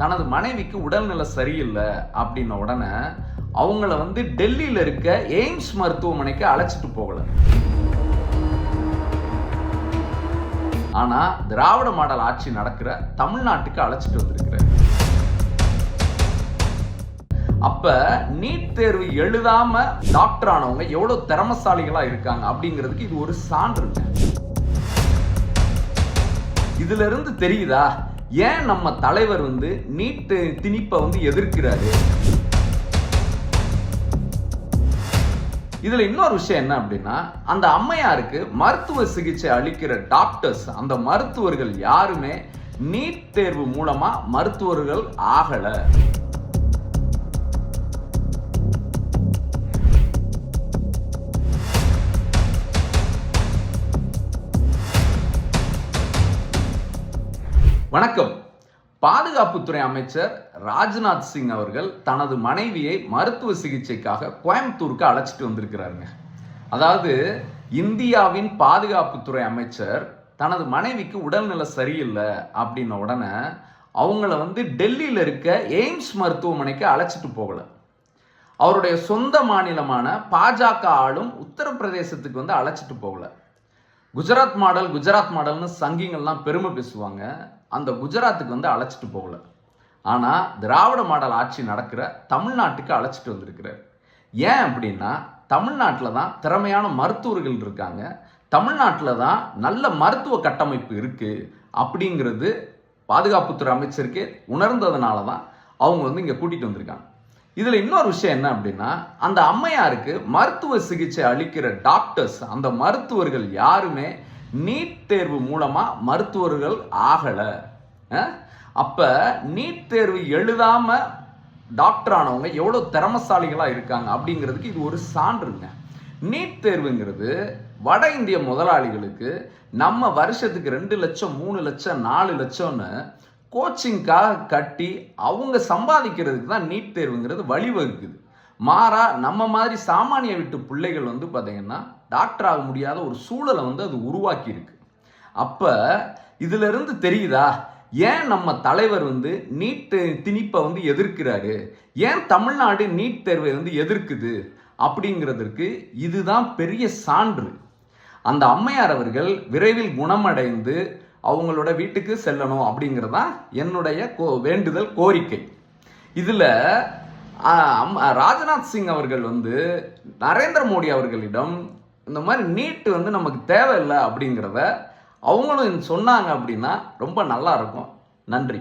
தனது மனைவிக்கு உடல்நிலை சரியில்லை அப்படின்ன உடனே அவங்கள வந்து டெல்லியில இருக்க எய்ம்ஸ் மருத்துவமனைக்கு அழைச்சிட்டு போகல. ஆனா திராவிட மாடல் ஆட்சி நடக்கிற தமிழ்நாட்டுக்கு அழைச்சிட்டு வந்திருக்கிற அப்ப நீட் தேர்வு எழுதாம டாக்டர் ஆனவங்க எவ்வளவு திறமசாலிகளா இருக்காங்க அப்படிங்கிறதுக்கு இது ஒரு சான்றுங்க இதுல இருந்து தெரியுதா? ஏன் நம்ம தலைவர் வந்து நீட் திணிப்பை வந்து எதிர்க்கிறாரு? இதில் இன்னொரு விஷயம் என்ன அப்படின்னா அந்த அம்மையாருக்கு மருத்துவ சிகிச்சை அளிக்கிற டாக்டர்ஸ் அந்த மருத்துவர்கள் யாருமே நீட் தேர்வு மூலமாக மருத்துவர்கள் ஆகலை. வணக்கம். பாதுகாப்புத்துறை அமைச்சர் ராஜ்நாத் சிங் அவர்கள் தனது மனைவியை மருத்துவ சிகிச்சைக்காக கோயம்புத்தூருக்கு அழைச்சிட்டு வந்திருக்கிறாருங்க. அதாவது இந்தியாவின் பாதுகாப்புத்துறை அமைச்சர் தனது மனைவிக்கு உடல்நிலை சரியில்லை அப்படின்ன உடனே அவங்கள வந்து டெல்லியில் இருக்க எய்ம்ஸ் மருத்துவமனைக்கு அழைச்சிட்டு போகல. அவருடைய சொந்த மாநிலமான பாஜக ஆளும் உத்தரப்பிரதேசத்துக்கு வந்து அழைச்சிட்டு போகல. குஜராத் மாடல் குஜராத் மாடல்னு சங்கிங்கள்லாம் பெருமை பேசுவாங்க. அந்த குஜராத்துக்கு வந்து அழைச்சிட்டு போகல. ஆனால் திராவிட மாடல் ஆட்சி நடக்கிற தமிழ்நாட்டுக்கு அழைச்சிட்டு வந்திருக்கிறார். ஏன் அப்படின்னா தமிழ்நாட்டில் தான் திறமையான மருத்துவர்கள் இருக்காங்க. தமிழ்நாட்டில் தான் நல்ல மருத்துவ கட்டமைப்பு இருக்குது அப்படிங்கிறது பாதுகாப்புத்துறை அமைச்சருக்கு உணர்ந்ததுனால தான் அவங்க வந்து இங்கே கூட்டிகிட்டு வந்திருக்காங்க. இதில் இன்னொரு விஷயம் என்ன அப்படின்னா அந்த அம்மையாருக்கு மருத்துவ சிகிச்சை அளிக்கிற டாக்டர்ஸ் அந்த மருத்துவர்கள் யாருமே நீட் தேர்வு மூலமாக மருத்துவர்கள் ஆகலை. அப்போ நீட் தேர்வு எழுதாமல் டாக்டர் ஆனவங்க எவ்வளோ திறமசாலிகளாக இருக்காங்க அப்படிங்கிறதுக்கு இது ஒரு சான்றுங்க. நீட் தேர்வுங்கிறது வட இந்திய முதலாளிகளுக்கு நம்ம வருஷத்துக்கு ரெண்டு லட்சம் மூணு லட்சம் நாலு லட்சம்னு கோச்சிங்காக கட்டி அவங்க சம்பாதிக்கிறதுக்கு தான் நீட் தேர்வுங்கிறது வழிவகுக்குது. மாறா நம்ம மாதிரி சாமானிய வீட்டு பிள்ளைகள் வந்து பார்த்திங்கன்னா டாக்டர் ஆக முடியாத ஒரு சூழலை வந்து அது உருவாக்கியிருக்கு. அப்போ இதிலிருந்து இதுல இருந்து தெரியுதா? ஏன் நம்ம தலைவர் வந்து நீட் திணிப்பை வந்து எதிர்க்கிறாரு? ஏன் தமிழ்நாடு நீட் தேர்வை வந்து எதிர்க்குது? அப்படிங்கிறதுக்கு இதுதான் பெரிய சான்று. அந்த அம்மையார் அவர்கள் விரைவில் குணமடைந்து அவங்களோட வீட்டுக்கு செல்லணும் அப்படிங்கிறதான் என்னுடைய கோ வேண்டுதல் கோரிக்கை. இதில் ராஜ்நாத் சிங் அவர்கள் வந்து நரேந்திர மோடி அவர்களிடம் இந்த மாதிரி நீட்டு வந்து நமக்கு தேவையில்லை அப்படிங்கிறத அவங்களும் சொன்னாங்க அப்படின்னா ரொம்ப நல்லா இருக்கும். நன்றி.